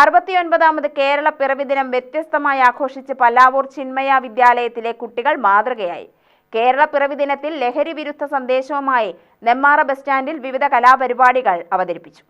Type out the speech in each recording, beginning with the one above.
അറുപത്തിയൊൻപതാമത് കേരള പിറവി ദിനം വ്യത്യസ്തമായി ആഘോഷിച്ച് പല്ലാവൂർ ചിന്മയ വിദ്യാലയത്തിലെ കുട്ടികൾ മാതൃകയായി. കേരള പിറവി ദിനത്തിൽ ലഹരി വിരുദ്ധ സന്ദേശവുമായി നെമ്മാറ ബസ് സ്റ്റാൻഡിൽ വിവിധ കലാപരിപാടികൾ അവതരിപ്പിച്ചു.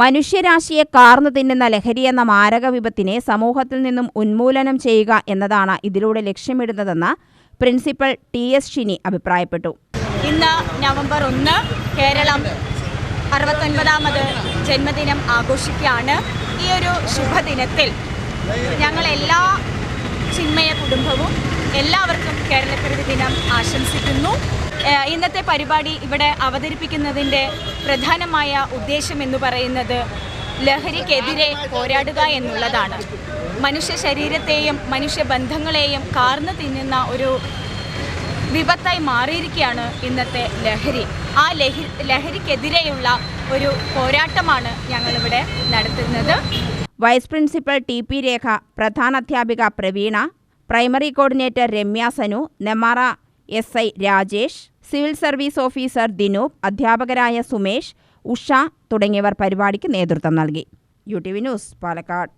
മനുഷ്യരാശിയെ കാർന്നു തിന്നുന്ന എന്ന മാരക വിപത്തിനെ സമൂഹത്തിൽ നിന്നും ഉന്മൂലനം ചെയ്യുക എന്നതാണ് ഇതിലൂടെ ലക്ഷ്യമിടുന്നതെന്ന് പ്രിൻസിപ്പൽ ടി എസ് ഷിനി അഭിപ്രായപ്പെട്ടു. ഇന്ന് നവംബർ ഒന്ന് കേരളം അറുപത്തൊൻപതാമത് ജന്മദിനം ആഘോഷിക്കുകയാണ്. ഈ ഒരു ശുഭദിനത്തിൽ ഞങ്ങൾ എല്ലാ ചിന്മയ കുടുംബവും എല്ലാവർക്കും കേരളപ്പിറവി ദിനം ആശംസിക്കുന്നു. ഇന്നത്തെ പരിപാടി ഇവിടെ അവതരിപ്പിക്കുന്നതിന്റെ പ്രധാനമായ ഉദ്ദേശം എന്ന് പറയുന്നത് ലഹരിക്കെതിരെ പോരാടുക എന്നുള്ളതാണ്. മനുഷ്യ ശരീരത്തെയും മനുഷ്യ ബന്ധങ്ങളെയും കാർന്നു തിന്നുന്ന ഒരു വിപത്തായി മാറിയിരിക്കുകയാണ് ഇന്നത്തെ ലഹരി. ആ ലഹരി ലഹരിക്കെതിരെയുള്ള ഒരു പോരാട്ടമാണ് ഞങ്ങളിവിടെ നടത്തുന്നത്. Vice principal T P Rekha പ്രധാനാധ്യാപിക Praveena primary coordinator Ramya Sanu Nemmara S I Rajesh civil service officer Dinoop അധ്യാപകരായ സുമേഷ് ഉഷ തുടങ്ങിയവർ പരിപാടിക്ക് നേതൃത്വം നൽകി. U T V news Palakkad.